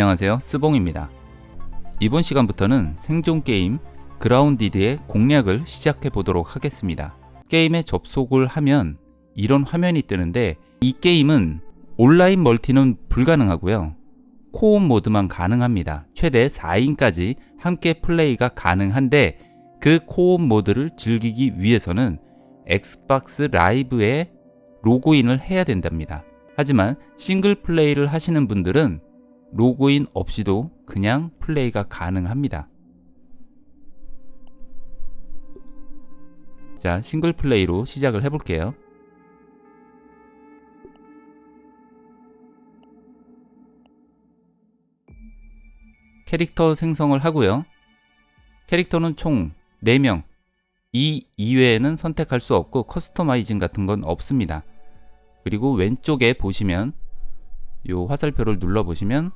안녕하세요. 스봉입니다. 이번 시간부터는 생존 게임 그라운디드의 공략을 시작해 보도록 하겠습니다. 게임에 접속을 하면 이런 화면이 뜨는데 이 게임은 온라인 멀티는 불가능하고요. 코업 모드만 가능합니다. 최대 4인까지 함께 플레이가 가능한데 그 코업 모드를 즐기기 위해서는 엑스박스 라이브에 로그인을 해야 된답니다. 하지만 싱글 플레이를 하시는 분들은 로그인 없이도 그냥 플레이가 가능합니다. 자, 싱글 플레이로 시작을 해볼게요. 캐릭터 생성을 하고요. 캐릭터는 총 4명. 이 이외에는 선택할 수 없고 커스터마이징 같은 건 없습니다. 그리고 왼쪽에 보시면 요 화살표를 눌러 보시면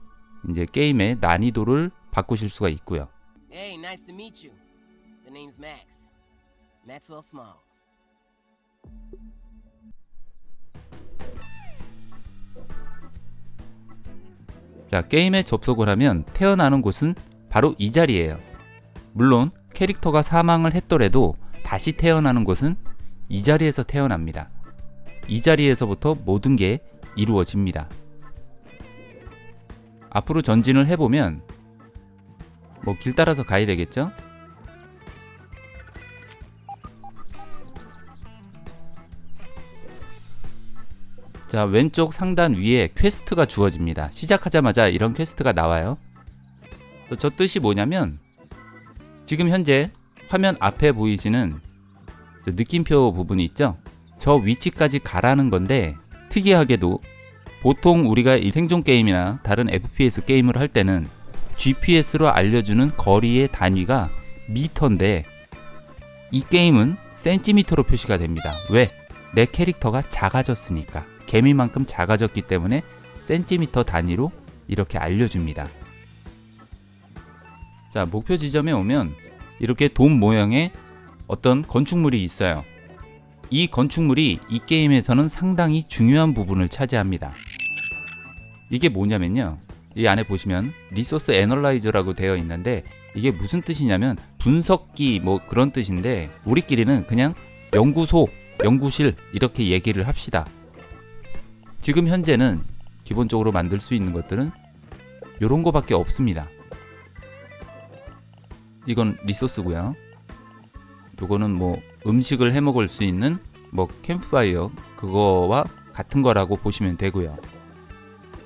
이제 게임의 난이도를 바꾸실 수가 있고요. Hey, nice to meet you. The name's Max. Maxwell Smalls. 자, 게임에 접속을 하면 태어나는 곳은 바로 이 자리예요. 물론 캐릭터가 사망을 했더라도 다시 태어나는 곳은 이 자리에서 태어납니다. 이 자리에서부터 모든 게 이루어집니다. 앞으로 전진을 해보면 뭐 길 따라서 가야 되겠죠? 자 왼쪽 상단 위에 퀘스트가 주어집니다. 시작하자마자 이런 퀘스트가 나와요. 저 뜻이 뭐냐면 지금 현재 화면 앞에 보이시는 저 느낌표 부분이 있죠? 저 위치까지 가라는 건데 특이하게도 보통 우리가 이 생존 게임이나 다른 FPS 게임을 할 때는 GPS로 알려주는 거리의 단위가 미터인데 이 게임은 센티미터로 표시가 됩니다. 왜? 내 캐릭터가 작아졌으니까. 개미만큼 작아졌기 때문에 센티미터 단위로 이렇게 알려줍니다. 자, 목표 지점에 오면 이렇게 돔 모양의 어떤 건축물이 있어요. 이 건축물이 이 게임에서는 상당히 중요한 부분을 차지합니다. 이게 뭐냐면요. 이 안에 보시면 리소스 애널라이저라고 되어 있는데 이게 무슨 뜻이냐면 분석기 뭐 그런 뜻인데 우리끼리는 그냥 연구소, 연구실 이렇게 얘기를 합시다. 지금 현재는 기본적으로 만들 수 있는 것들은 요런 거밖에 없습니다. 이건 리소스고요. 요거는 뭐 음식을 해 먹을 수 있는 뭐 캠프파이어 그거와 같은 거라고 보시면 되고요.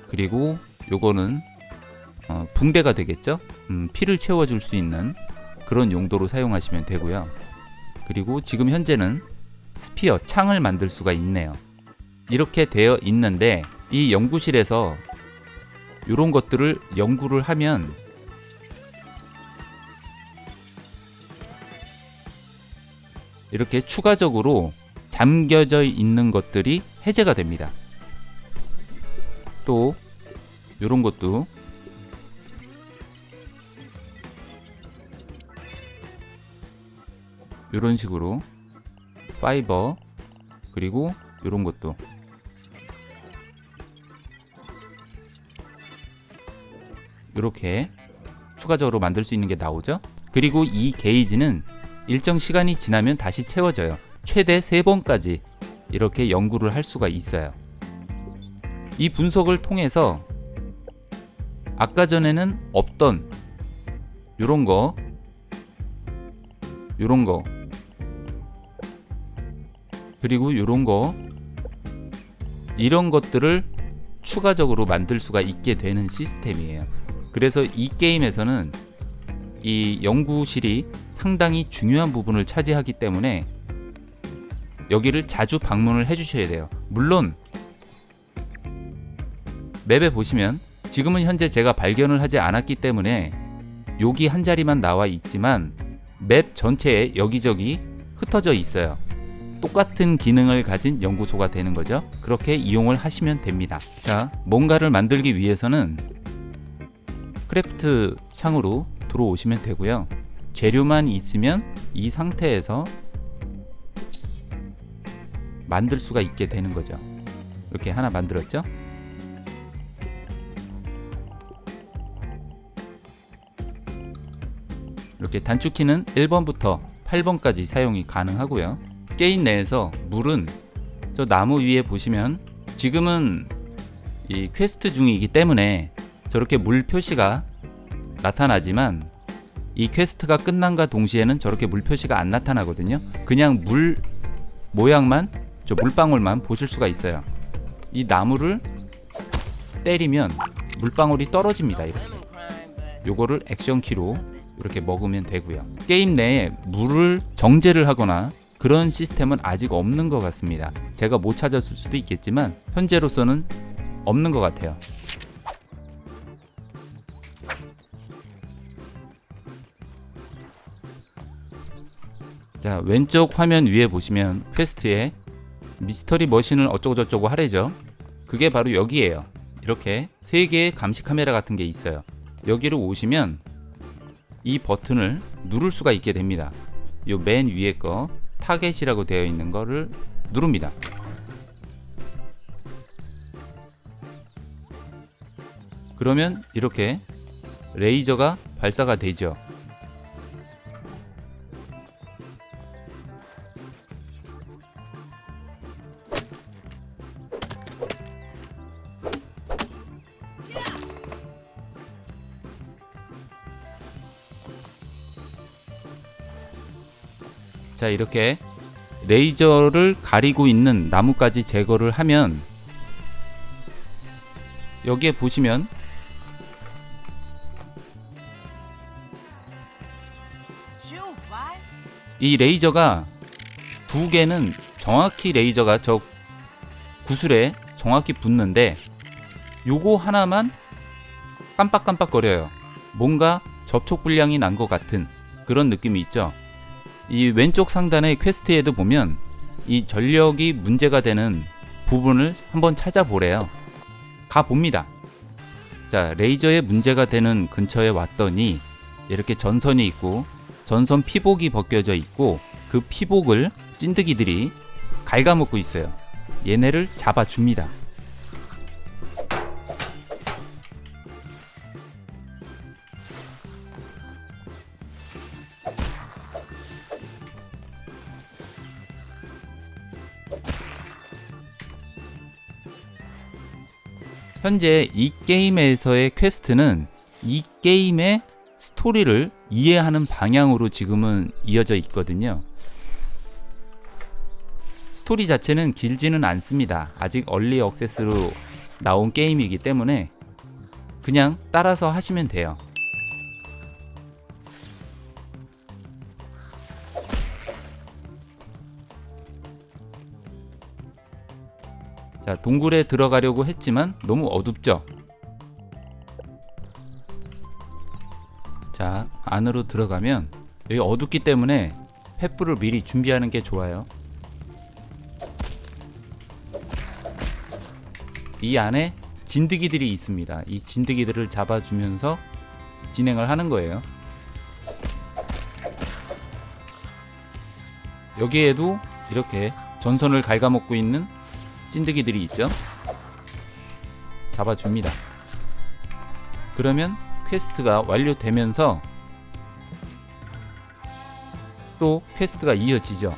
그리고 요거는 어, 붕대가 되겠죠? 음, 피를 채워줄 수 있는 그런 용도로 사용하시면 되고요. 그리고 지금 현재는 스피어 창을 만들 수가 있네요. 이렇게 되어 있는데 이 연구실에서 이런 것들을 연구를 하면 이렇게 추가적으로 잠겨져 있는 것들이 해제가 됩니다. 또 이런 것도 이런 식으로 파이버 그리고 이런 것도 이렇게 추가적으로 만들 수 있는 게 나오죠. 그리고 이 게이지는 일정 시간이 지나면 다시 채워져요. 최대 3번까지 이렇게 연구를 할 수가 있어요. 이 분석을 통해서 아까 전에는 없던 요런 거 요런 거 그리고 요런 거 이런 것들을 추가적으로 만들 수가 있게 되는 시스템이에요. 그래서 이 게임에서는 이 연구실이 상당히 중요한 부분을 차지하기 때문에 여기를 자주 방문을 해 주셔야 돼요. 물론 맵에 보시면 지금은 현재 제가 발견을 하지 않았기 때문에 여기 한 자리만 나와 있지만 맵 전체에 여기저기 흩어져 있어요. 똑같은 기능을 가진 연구소가 되는 거죠. 그렇게 이용을 하시면 됩니다. 자, 뭔가를 만들기 위해서는 크래프트 창으로 들어오시면 되고요. 재료만 있으면 이 상태에서 만들 수가 있게 되는 거죠. 이렇게 하나 만들었죠. 이렇게 단축키는 1번부터 8번까지 사용이 가능하고요. 게임 내에서 물은 저 나무 위에 보시면 지금은 이 퀘스트 중이기 때문에 저렇게 물 표시가 나타나지만 이 퀘스트가 끝난과 동시에는 저렇게 물 표시가 안 나타나거든요. 그냥 물 모양만 저 물방울만 보실 수가 있어요. 이 나무를 때리면 물방울이 떨어집니다. 이렇게. 요거를 액션 키로 이렇게 먹으면 되고요. 게임 내에 물을 정제를 하거나 그런 시스템은 아직 없는 것 같습니다. 제가 못 찾았을 수도 있겠지만 현재로서는 없는 것 같아요. 자 왼쪽 화면 위에 보시면 퀘스트에 미스터리 머신을 어쩌고저쩌고 하래죠. 그게 바로 여기에요. 이렇게 세 개의 감시 카메라 같은 게 있어요. 여기로 오시면 이 버튼을 누를 수가 있게 됩니다. 요 맨 위에 거 타겟이라고 되어 있는 거를 누릅니다. 그러면 이렇게 레이저가 발사가 되죠. 자 이렇게 레이저를 가리고 있는 나무까지 제거를 하면 여기에 보시면. 이 레이저가 두 개는 정확히 레이저가 저 구슬에 정확히 붙는데 요거 하나만 깜빡깜빡거려요. 뭔가 접촉 불량이 난 것 같은 그런 느낌이 있죠. 이 왼쪽 상단의 퀘스트에도 보면 이 전력이 문제가 되는 부분을 한번 찾아보래요. 가 봅니다. 자, 레이저에 문제가 되는 근처에 왔더니 이렇게 전선이 있고 전선 피복이 벗겨져 있고 그 피복을 찐득이들이 갉아먹고 있어요. 얘네를 잡아줍니다. 현재 이 게임에서의 퀘스트는 이 게임의 스토리를 이해하는 방향으로 지금은 이어져 있거든요. 스토리 자체는 길지는 않습니다. 아직 얼리 억세스로 나온 게임이기 때문에 그냥 따라서 하시면 돼요. 자, 동굴에 들어가려고 했지만 너무 어둡죠? 자, 안으로 들어가면 여기 어둡기 때문에 횃불을 미리 준비하는 게 좋아요. 이 안에 진드기들이 있습니다. 이 진드기들을 잡아주면서 진행을 하는 거예요. 여기에도 이렇게 전선을 갉아먹고 있는 찐득이들이 있죠. 잡아줍니다. 그러면 퀘스트가 완료되면서 또 퀘스트가 이어지죠.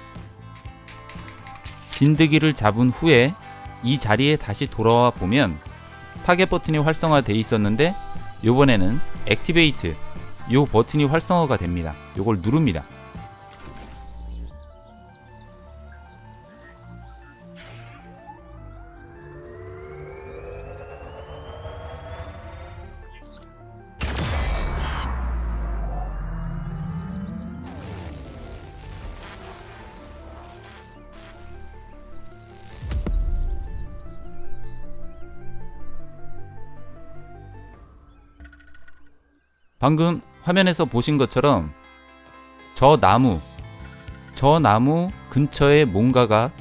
진드기를 잡은 후에 이 자리에 다시 돌아와 보면 타겟 버튼이 활성화되어 있었는데 요번에는 액티베이트 요 버튼이 활성화가 됩니다. 요걸 누릅니다. 방금 화면에서 보신 것처럼 저 나무, 저 나무 근처에 뭔가가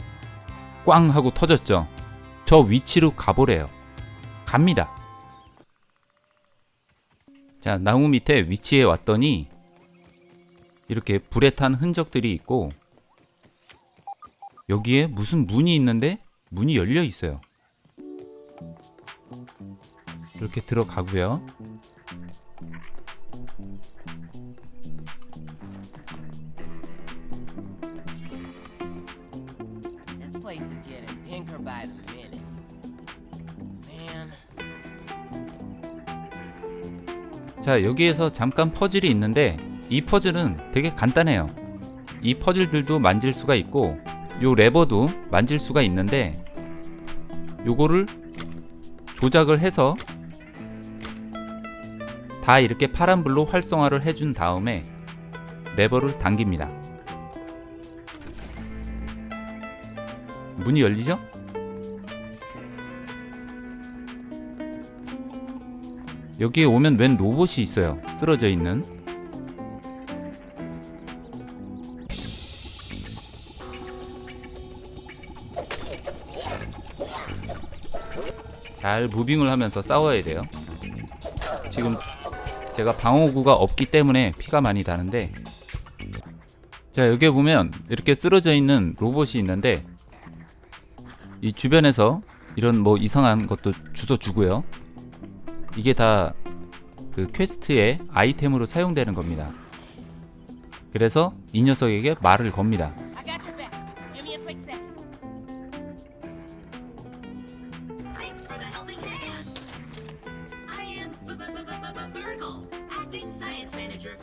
꽝 하고 터졌죠. 저 위치로 가보래요. 갑니다. 자, 나무 밑에 위치에 왔더니 이렇게 불에 탄 흔적들이 있고 여기에 무슨 문이 있는데 문이 열려 있어요. 이렇게 들어가고요. 자, 여기에서 잠깐 퍼즐이 있는데 이 퍼즐은 되게 간단해요. 이 퍼즐들도 만질 수가 있고 요 레버도 만질 수가 있는데 요거를 조작을 해서 다 이렇게 파란불로 활성화를 해준 다음에 레버를 당깁니다. 문이 열리죠? 여기에 오면 웬 로봇이 있어요. 쓰러져 있는. 잘 무빙을 하면서 싸워야 돼요. 지금 제가 방어구가 없기 때문에 피가 많이 나는데 자 여기에 보면 이렇게 쓰러져 있는 로봇이 있는데 이 주변에서 이런 뭐 이상한 것도 주워 주고요. 이게 다 그 퀘스트의 아이템으로 사용되는 겁니다. 그래서 이 녀석에게 말을 겁니다.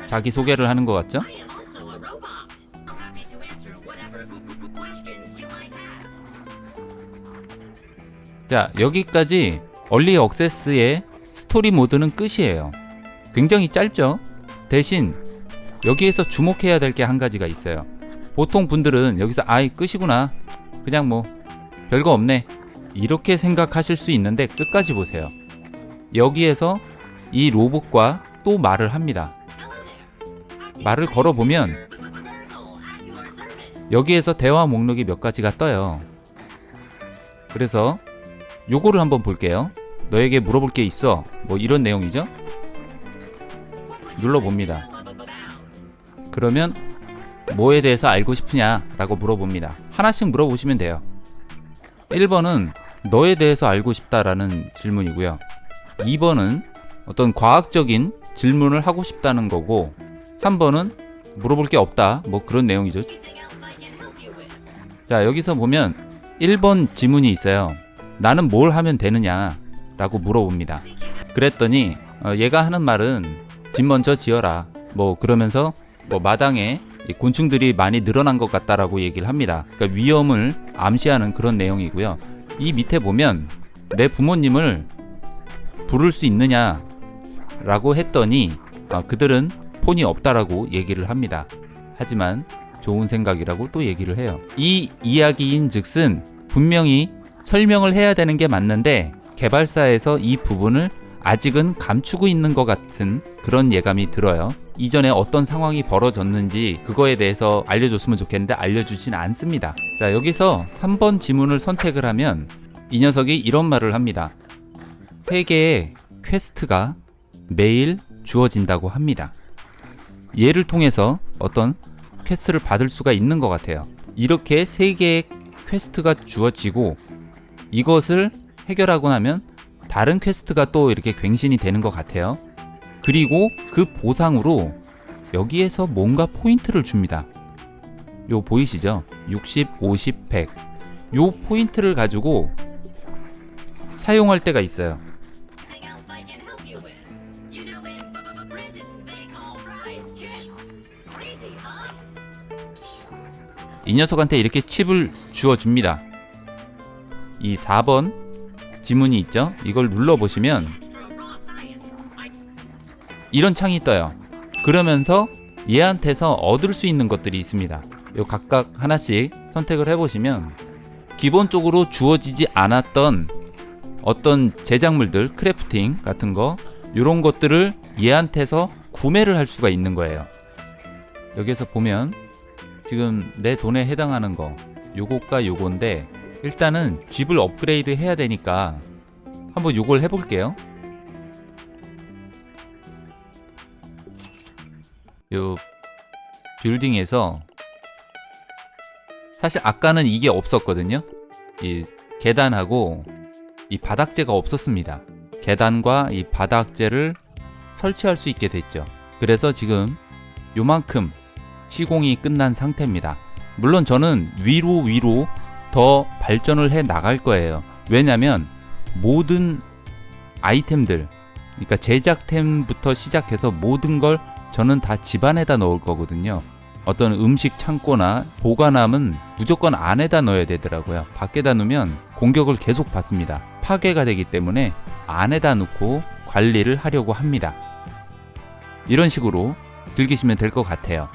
자기 소개를 하는 것 같죠? 자, 여기까지 얼리 억세스의 스토리 모드는 끝이에요. 굉장히 짧죠? 대신 여기에서 주목해야 될 게 한 가지가 있어요. 보통 분들은 여기서 아이 끝이구나. 그냥 뭐 별거 없네. 이렇게 생각하실 수 있는데 끝까지 보세요. 여기에서 이 로봇과 또 말을 합니다. 말을 걸어보면. 여기에서 대화 목록이 몇 가지가 떠요. 그래서 요거를 한번 볼게요. 너에게 물어볼 게 있어. 뭐 이런 내용이죠. 눌러봅니다. 그러면 뭐에 대해서 알고 싶으냐라고 물어봅니다. 하나씩 물어보시면 돼요. 1번은 너에 대해서 알고 싶다라는 질문이고요. 2번은 어떤 과학적인 질문을 하고 싶다는 거고 3번은 물어볼 게 없다. 뭐 그런 내용이죠. 자, 여기서 보면 1번 지문이 있어요. 나는 뭘 하면 되느냐? 라고 물어봅니다. 그랬더니 어, 얘가 하는 말은 집 먼저 지어라. 뭐 그러면서 뭐 마당에 이 곤충들이 많이 늘어난 것 같다라고 얘기를 합니다. 그러니까 위험을 암시하는 그런 내용이고요. 이 밑에 보면 내 부모님을 부를 수 있느냐라고 했더니 아, 그들은 폰이 없다라고 얘기를 합니다. 하지만 좋은 생각이라고 또 얘기를 해요. 이 이야기인 즉슨 분명히 설명을 해야 되는 게 맞는데 개발사에서 이 부분을 아직은 감추고 있는 것 같은 그런 예감이 들어요. 이전에 어떤 상황이 벌어졌는지 그거에 대해서 알려줬으면 좋겠는데 알려주진 않습니다. 자, 여기서 3번 지문을 선택을 하면 이 녀석이 이런 말을 합니다. 세 개의 퀘스트가 매일 주어진다고 합니다. 얘를 통해서 어떤 퀘스트를 받을 수가 있는 것 같아요. 이렇게 세 개의 퀘스트가 주어지고 이것을 해결하고 나면 다른 퀘스트가 또 이렇게 갱신이 되는 것 같아요. 그리고 그 보상으로 여기에서 뭔가 포인트를 줍니다. 요 보이시죠? 60, 50, 100. 요 포인트를 가지고 사용할 때가 있어요. 이 녀석한테 이렇게 칩을 주어 줍니다. 이 4번 지문이 있죠? 이걸 눌러 보시면 Extra raw science. I 이런 창이 떠요. 그러면서 얘한테서 얻을 수 있는 것들이 있습니다. 요 각각 하나씩 선택을 해보시면 기본적으로 주어지지 않았던 어떤 제작물들, 크래프팅 같은 거 이런 것들을 얘한테서 구매를 할 수가 있는 거예요. 여기서 보면 지금 내 돈에 해당하는 거 요거가 요건데 일단은 집을 업그레이드 해야 되니까 한번 요걸 해볼게요. 요 빌딩에서 사실 아까는 이게 없었거든요. 이 계단하고 이 바닥재가 없었습니다. 계단과 이 바닥재를 설치할 수 있게 됐죠. 그래서 지금 요만큼 시공이 끝난 상태입니다. 물론 저는 위로 위로 더 발전을 해 나갈 거예요. 왜냐면 모든 아이템들, 그러니까 제작템부터 시작해서 모든 걸 저는 다 집안에다 넣을 거거든요. 어떤 음식 창고나 보관함은 무조건 안에다 넣어야 되더라고요. 밖에다 놓으면 공격을 계속 받습니다. 파괴가 되기 때문에 안에다 넣고 관리를 하려고 합니다. 이런 식으로 즐기시면 될 것 같아요.